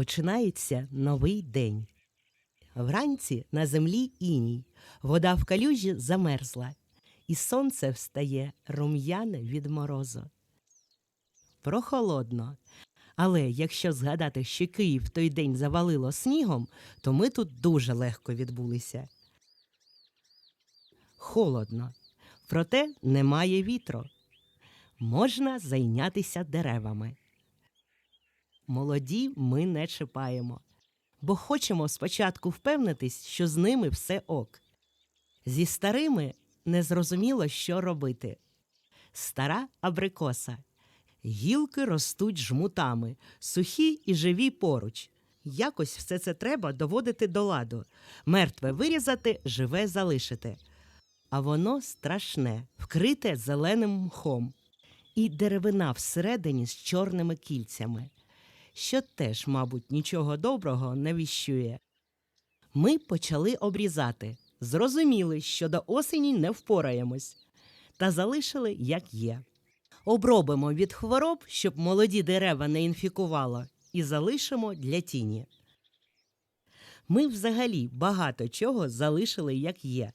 Починається новий день. Вранці на землі іній, вода в калюжі замерзла, і сонце встає рум'яне від морозу. Прохолодно. Але якщо згадати, що Київ той день завалило снігом, то ми тут дуже легко відбулися. Холодно, проте немає вітру. Можна зайнятися деревами. Молоді ми не чіпаємо, бо хочемо спочатку впевнитись, що з ними все ок. Зі старими незрозуміло, що робити. Стара абрикоса. Гілки ростуть жмутами, сухі і живі поруч. Якось все це треба доводити до ладу. Мертве вирізати, живе залишити. А воно страшне, вкрите зеленим мхом. І деревина всередині з чорними кільцями що теж, мабуть, нічого доброго не віщує. Ми почали обрізати, зрозуміли, що до осені не впораємось, та залишили, як є. Обробимо від хвороб, щоб молоді дерева не інфікувало, і залишимо для тіні. Ми взагалі багато чого залишили, як є.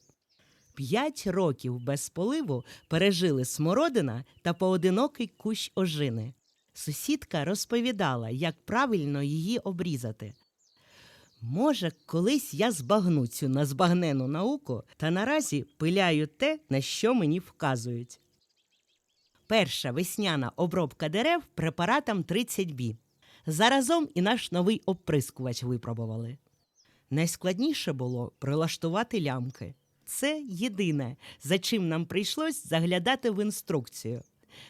П'ять років без поливу пережили смородина та поодинокий кущ ожини. Сусідка розповідала, як правильно її обрізати. Може, колись я збагну цю незбагнену науку та наразі пиляю те, на що мені вказують. Перша весняна обробка дерев препаратом 30 бі. Заразом і наш новий оприскувач випробували. Найскладніше було прилаштувати лямки. Це єдине, за чим нам прийшлось заглядати в інструкцію.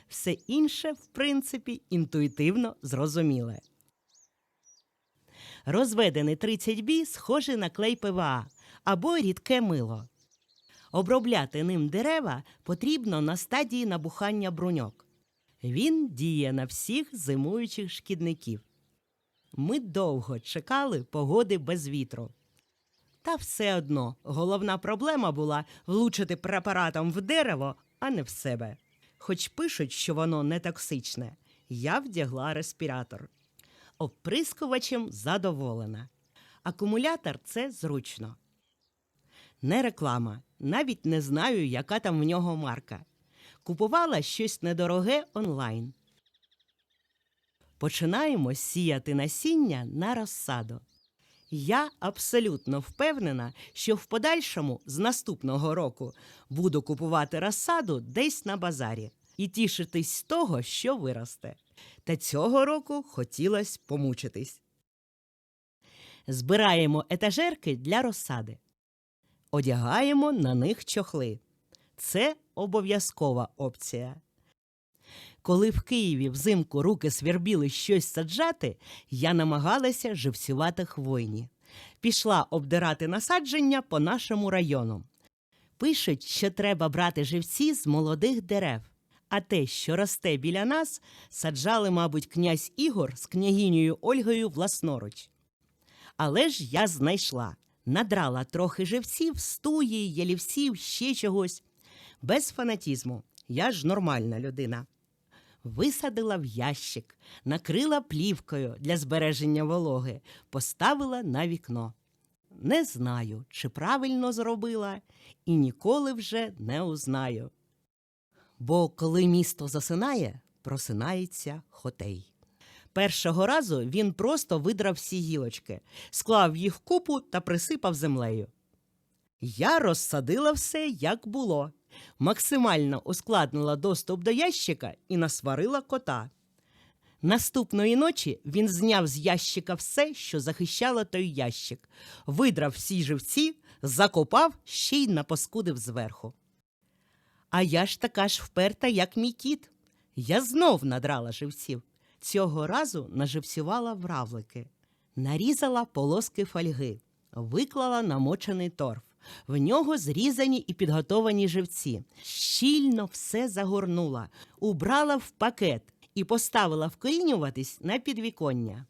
Все інше, в принципі, інтуїтивно зрозуміле. Розведений 30 бі схожий на клей ПВА або рідке мило. Обробляти ним дерева потрібно на стадії набухання бруньок. Він діє на всіх зимуючих шкідників. Ми довго чекали погоди без вітру. Та все одно головна проблема була влучити препаратом в дерево, а не в себе. Хоч пишуть, що воно не токсичне, я вдягла респіратор. Оприскувачем задоволена. Акумулятор це зручно. Не реклама. Навіть не знаю, яка там в нього марка. Купувала щось недороге онлайн. Починаємо сіяти насіння на розсаду. Я абсолютно впевнена, що в подальшому з наступного року буду купувати розсаду десь на базарі і тішитись з того, що виросте. Та цього року хотілося помучитись. Збираємо етажерки для розсади. Одягаємо на них чохли. Це обов'язкова опція. Коли в Києві взимку руки свербіли щось саджати, я намагалася живцювати хвойні. Пішла обдирати насадження по нашому району. Пишуть, що треба брати живці з молодих дерев, а те, що росте біля нас, саджали, мабуть, князь Ігор з княгинею Ольгою власноруч. Але ж я знайшла, надрала трохи живців, стуї, ялівців, ще чогось. Без фанатізму. Я ж нормальна людина. Висадила в ящик, накрила плівкою для збереження вологи, поставила на вікно. Не знаю, чи правильно зробила, і ніколи вже не узнаю. Бо коли місто засинає, просинається хотей. Першого разу він просто видрав всі гілочки, склав їх в купу та присипав землею. Я розсадила все, як було, максимально ускладнила доступ до ящика і насварила кота. Наступної ночі він зняв з ящика все, що захищало той ящик, видрав всі живці, закопав ще й напаскудив зверху. А я ж така ж вперта, як мій кіт. Я знов надрала живців. Цього разу наживцювала вравлики, нарізала полоски фольги, виклала намочений торф. В нього зрізані і підготовані живці. Щільно все загорнула, убрала в пакет і поставила вкорінюватись на підвіконня.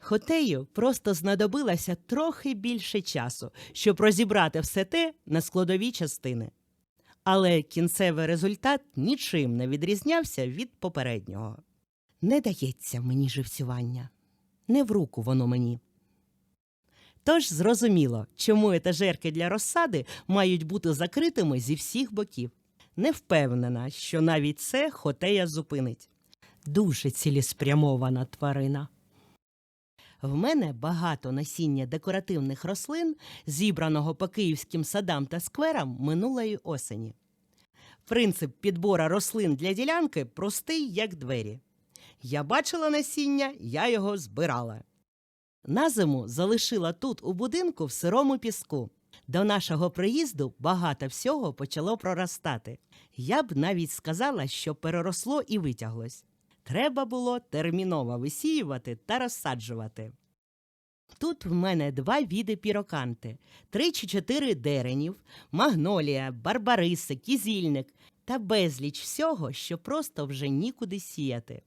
Хотею просто знадобилося трохи більше часу, щоб розібрати все те на складові частини. Але кінцевий результат нічим не відрізнявся від попереднього. Не дається мені живцювання. не в руку воно мені. Тож зрозуміло, чому етажерки для розсади мають бути закритими зі всіх боків. Не впевнена, що навіть це хотея зупинить. Дуже цілеспрямована тварина. В мене багато насіння декоративних рослин, зібраного по київським садам та скверам минулої осені. Принцип підбора рослин для ділянки простий, як двері. Я бачила насіння, я його збирала. На зиму залишила тут у будинку в сирому піску. До нашого приїзду багато всього почало проростати. Я б навіть сказала, що переросло і витяглось. Треба було терміново висіювати та розсаджувати. Тут в мене два віди піроканти, три чи чотири деренів, магнолія, барбариси, кізільник та безліч всього, що просто вже нікуди сіяти.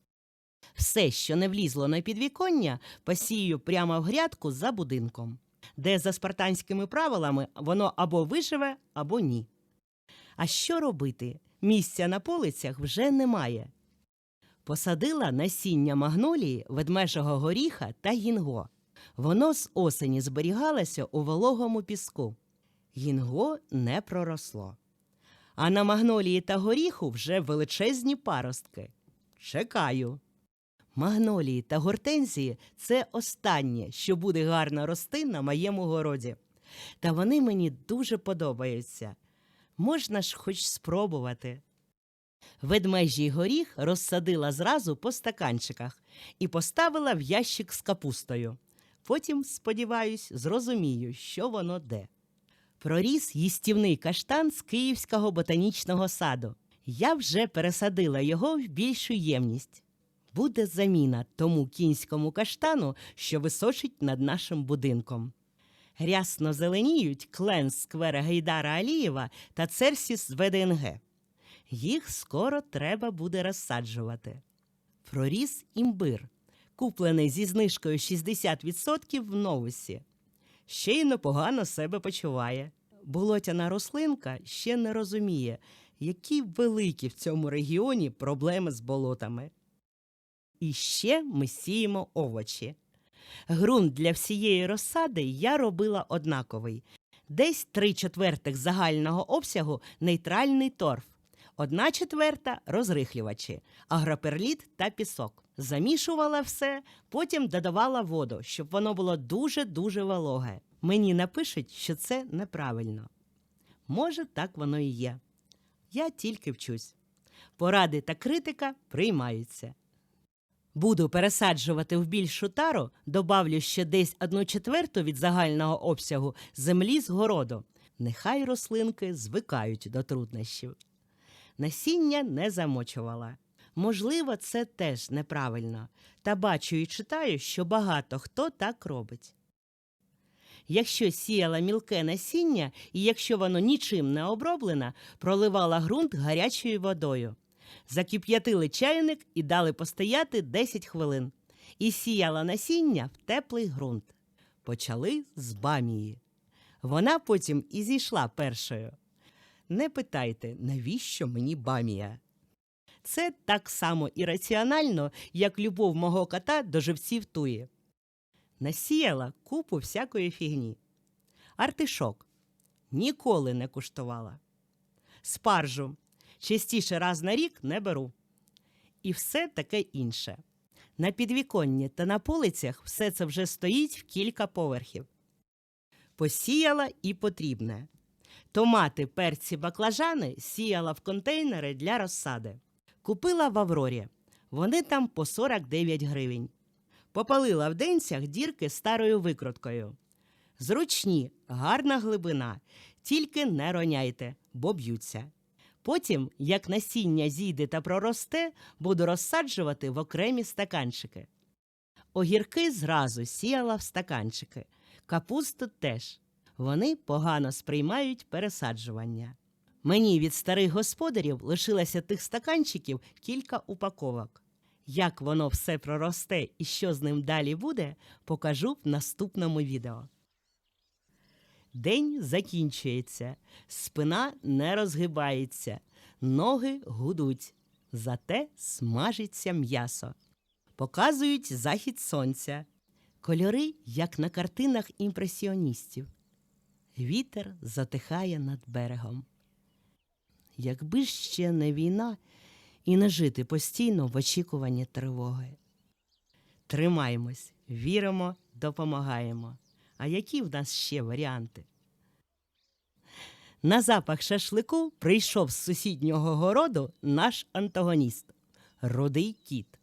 Все, що не влізло на підвіконня, посію прямо в грядку за будинком, де за спартанськими правилами воно або виживе, або ні. А що робити? Місця на полицях вже немає. Посадила насіння магнолії, ведмежого горіха та гінго. Воно з осені зберігалося у вологому піску. Гінго не проросло. А на магнолії та горіху вже величезні паростки. Чекаю. Магнолії та гортензії це останнє, що буде гарно рости на моєму городі. Та вони мені дуже подобаються. Можна ж хоч спробувати. Ведмежий горіх розсадила зразу по стаканчиках і поставила в ящик з капустою. Потім, сподіваюсь, зрозумію, що воно де. Проріс їстівний каштан з Київського ботанічного саду. Я вже пересадила його в більшу ємність. Буде заміна тому кінському каштану, що височить над нашим будинком. Рясно зеленіють клен сквера Гейдара Алієва та Церсіс ВДНГ. Їх скоро треба буде розсаджувати. Проріс імбир, куплений зі знижкою 60% в новусі. Ще й непогано себе почуває. Болотяна рослинка ще не розуміє, які великі в цьому регіоні проблеми з болотами. І ще ми сіємо овочі. Ґрунт для всієї розсади я робила однаковий. Десь три четвертих загального обсягу нейтральний торф, одна четверта розрихлювачі, агроперліт та пісок. Замішувала все, потім додавала воду, щоб воно було дуже-дуже вологе. Мені напишуть, що це неправильно. Може, так воно і є. Я тільки вчусь. Поради та критика приймаються. Буду пересаджувати в більшу тару, добавлю ще десь одну четверту від загального обсягу землі з городу. Нехай рослинки звикають до труднощів. Насіння не замочувала. Можливо, це теж неправильно, та бачу і читаю, що багато хто так робить. Якщо сіяла мілке насіння і якщо воно нічим не оброблене, проливала ґрунт гарячою водою. Закип'ятили чайник і дали постояти 10 хвилин. І сіяла насіння в теплий ґрунт. Почали з бамії. Вона потім і зійшла першою. Не питайте, навіщо мені бамія? Це так само ірраціонально, як любов мого кота до живців туї. Насіяла купу всякої фігні. Артишок ніколи не куштувала. Спаржу частіше раз на рік не беру. І все таке інше. На підвіконні та на полицях все це вже стоїть в кілька поверхів. Посіяла і потрібне. Томати, перці, баклажани сіяла в контейнери для розсади. Купила в Аврорі. Вони там по 49 гривень. Попалила в денцях дірки старою викруткою. Зручні, гарна глибина, тільки не роняйте, бо б'ються. Потім, як насіння зійде та проросте, буду розсаджувати в окремі стаканчики. Огірки зразу сіяла в стаканчики, капусту теж. Вони погано сприймають пересаджування. Мені від старих господарів лишилося тих стаканчиків кілька упаковок. Як воно все проросте і що з ним далі буде, покажу в наступному відео. День закінчується, спина не розгибається, ноги гудуть, зате смажиться м'ясо. Показують захід сонця. Кольори, як на картинах імпресіоністів. Вітер затихає над берегом. Якби ще не війна і не жити постійно в очікуванні тривоги. Тримаємось, віримо, допомагаємо. А які в нас ще варіанти? На запах шашлику прийшов з сусіднього городу наш антагоніст рудий кіт.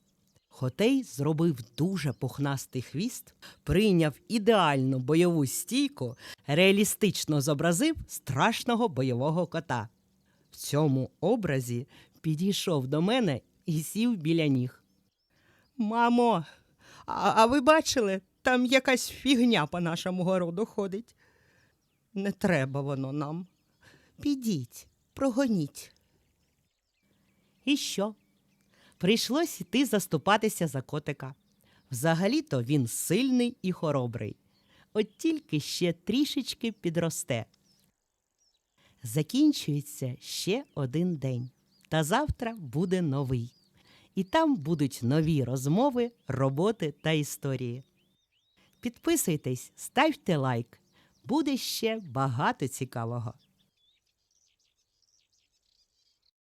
Хотей зробив дуже пухнастий хвіст, прийняв ідеальну бойову стійку, реалістично зобразив страшного бойового кота. В цьому образі підійшов до мене і сів біля ніг. Мамо, а, а ви бачили, там якась фігня по нашому городу ходить. Не треба воно нам. Підіть, прогоніть. І що? Прийшлось іти заступатися за котика. Взагалі-то він сильний і хоробрий, от тільки ще трішечки підросте. Закінчується ще один день, та завтра буде новий. І там будуть нові розмови, роботи та історії. Підписуйтесь, ставте лайк. Буде ще багато цікавого.